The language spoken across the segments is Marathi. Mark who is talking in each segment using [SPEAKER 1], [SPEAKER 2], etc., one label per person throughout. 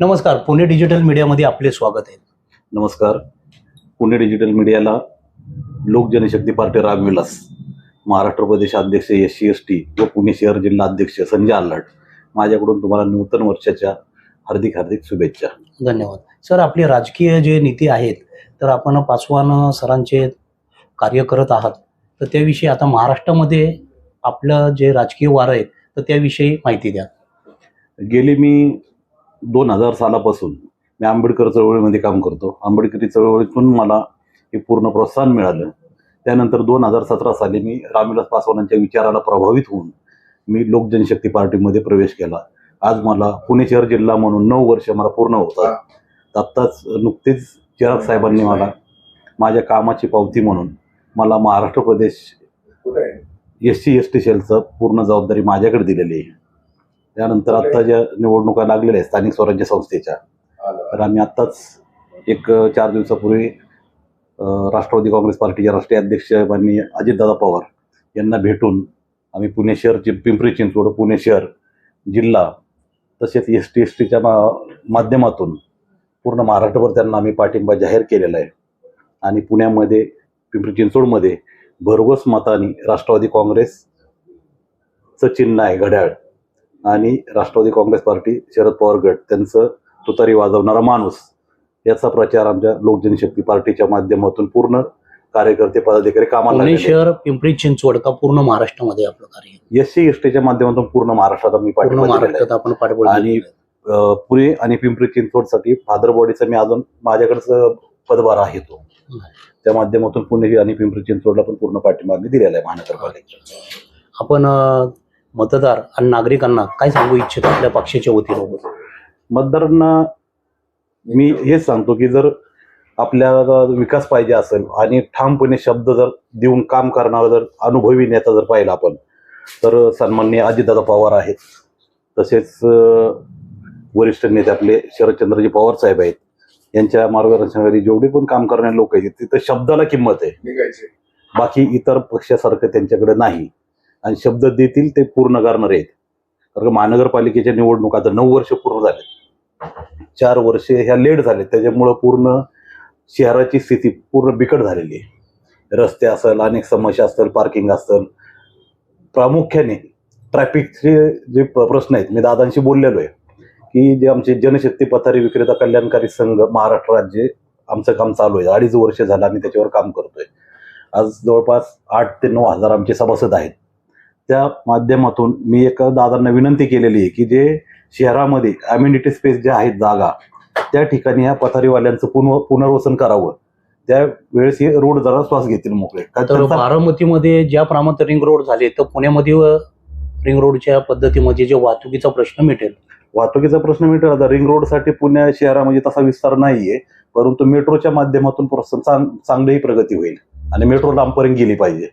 [SPEAKER 1] नमस्कार पुणे डिजिटल मीडियामध्ये आपले स्वागत आहे.
[SPEAKER 2] नमस्कार. पुणे डिजिटल मीडियाला लोक जनशक्ती पार्टी रामविलास महाराष्ट्र प्रदेश अध्यक्ष एस सी एस टी व पुणे शहर जिल्हा अध्यक्ष संजय आल्हाट माझ्याकडून तुम्हाला नूतन वर्षाच्या हार्दिक हार्दिक शुभेच्छा.
[SPEAKER 1] धन्यवाद. सर आपली राजकीय जे नीती आहेत तर आपण पासवान सरांचे कार्य करत आहात. तर त्याविषयी आता महाराष्ट्रामध्ये आपलं जे राजकीय वारं आहे तर त्याविषयी माहिती द्या.
[SPEAKER 2] गेली मी दोन हजार सालापासून मी आंबेडकर चळवळीमध्ये काम करतो. आंबेडकरी चळवळीतून मला हे पूर्ण प्रोत्साहन मिळालं. त्यानंतर दोन हजार सतरा साली मी रामविलास पासवानांच्या विचाराला प्रभावित होऊन मी लोक जनशक्ती पार्टीमध्ये प्रवेश केला. आज मला पुणे शहर जिल्हा म्हणून नऊ वर्ष मला पूर्ण होतात आत्ताच नुकतेच चिराग साहेबांनी मला माझ्या कामाची पावती म्हणून मला महाराष्ट्र प्रदेश एस सी एस टी सेलचं पूर्ण जबाबदारी माझ्याकडे दिलेली आहे. त्यानंतर आता ज्या निवडणुका लागलेल्या आहेत स्थानिक स्वराज्य संस्थेच्या तर आम्ही आत्ताच एक चार दिवसापूर्वी राष्ट्रवादी काँग्रेस पार्टीचे राष्ट्रीय अध्यक्ष माननीय अजितदादा पवार यांना भेटून आम्ही पुणे शहर चि- पिंपरी चिंचवड पुणे शहर जिल्हा तसेच एस टी एस टीच्या माध्यमातून पूर्ण महाराष्ट्रभर त्यांना आम्ही पाठिंबा जाहीर केलेला आहे. आणि पुण्यामध्ये पिंपरी चिंचवडमध्ये भरघोस मताने राष्ट्रवादी काँग्रेसचं चिन्ह आहे घड्याळ. आणि राष्ट्रवादी काँग्रेस पार्टी शरद पवार गट त्यांचं तुतारी वाजवणारा माणूस. याचा प्रचार आमच्या लोक जनशक्ती पार्टीच्या माध्यमातून पूर्ण कार्यकर्ते पदाधिकारी कामाला
[SPEAKER 1] पुणे शहर पिंपरी चिंचवड का पूर्ण महाराष्ट्रामध्ये आपलं कार्य.
[SPEAKER 2] एस सी एस टीच्या माध्यमातून पूर्ण महाराष्ट्रात आम्ही
[SPEAKER 1] पूर्ण
[SPEAKER 2] पाठिंबा दिलेला आहे.
[SPEAKER 1] महाराष्ट्रात आपण पाठबळ
[SPEAKER 2] आणि-
[SPEAKER 1] दिलेलं आहे.
[SPEAKER 2] अ, पुणे आणि पिंपरी चिंचवडसाठी फादर बॉडीचा मी अजून माझ्याकडचं पदभार आहे तो. त्या माध्यमातून पुणे आणि पिंपरी चिंचवडला पण पूर्ण पाठिंबा आम्ही दिलेला आहे महानगरपालिकेचा.
[SPEAKER 1] आपण अं, मतदार आणि नागरिकांना काय सांगू इच्छितो आपल्या पक्षाच्या वतीनं?
[SPEAKER 2] मतदारांना मी हेच सांगतो की जर आपल्याला विकास पाहिजे असेल आणि ठामपणे शब्द जर देऊन काम करणारा जर अनुभवी नेता जर पाहिला आपण तर सन्माननीय अजितदादा पवार आहेत. तसेच वरिष्ठ नेते आपले शरदचंद्रजी पवार साहेब आहेत. यांच्या मार्गदर्शनाखाली जेवढे पण काम करणारे लोक आहेत तिथं शब्दाला किंमत आहे.
[SPEAKER 3] निघायचे.
[SPEAKER 2] बाकी इतर पक्षासारखं त्यांच्याकडे नाही. आणि शब्द देतील ते पूर्ण करणार आहेत. कारण का महानगरपालिकेच्या निवडणुका आता नऊ वर्ष पूर्ण झाले. चार वर्षे ह्या लेट झाले त्याच्यामुळं पूर्ण शहराची स्थिती पूर्ण बिकट झालेली आहे. रस्ते असेल अनेक समस्या असतील पार्किंग असेल. प्रामुख्याने ट्रॅफिकचे जे प्रश्न आहेत मी दादांशी बोललेलो आहे की जे आमचे जनशक्ती पथारी विक्रेता कल्याणकारी संघ महाराष्ट्र राज्य आमचं काम चालू आहे. अडीच वर्ष झालं आम्ही त्याच्यावर काम करतोय. आज जवळपास आठ ते नऊ हजार आमचे सभासद आहेत. त्या माध्यमातून मी एका दादांना विनंती केलेली आहे की जे शहरामध्ये अम्युनिटी स्पेस ज्या आहेत जागा त्या ठिकाणी ह्या पथारीवाल्यांचं पुनर् पुनर्वसन करावं. त्यावेळेस हे रोड जरा श्वास घेतील मोकळे.
[SPEAKER 1] तर बारामतीमध्ये ज्या प्रमाणात रिंग रोड झाले तर पुण्यामध्ये रिंग रोडच्या पद्धतीमध्ये जे वाहतुकीचा प्रश्न मिटेल.
[SPEAKER 2] वाहतुकीचा प्रश्न मिळतो आता रिंग रोडसाठी पुणे शहरामध्ये तसा विस्तार नाहीये परंतु मेट्रोच्या माध्यमातून प्रोत्साहन चांगलीही प्रगती होईल. आणि मेट्रो लांबपर्यंत गेली पाहिजे.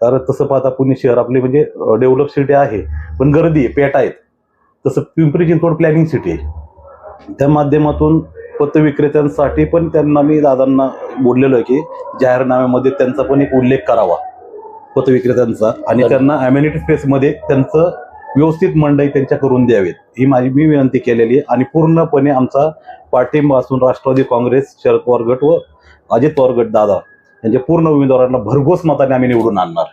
[SPEAKER 2] तर तसं पाहता पुणे शहर आपली म्हणजे डेव्हलप सिटी आहे पण गर्दी आहे पेट आहेत. तसं पिंपरी चिंचवड प्लॅनिंग सिटी आहे. त्या माध्यमातून पथविक्रेत्यांसाठी पण त्यांना मी दादांना बोललेलो आहे की जाहीरनाम्यामध्ये त्यांचा पण एक उल्लेख करावा पथविक्रेत्यांचा आणि त्यांना अम्युनिटी स्पेसमध्ये त्यांचं व्यवस्थित मंडई त्यांच्या करून द्यावीत. ही माझी मी विनंती केलेली आहे. आणि पूर्णपणे आमचा पाठिंबा असून राष्ट्रवादी काँग्रेस शरद पवार गट व अजित पवार गट दादा त्यांच्या पूर्ण उमेदवारांना भरघोस मताने आम्ही निवडून आणणार.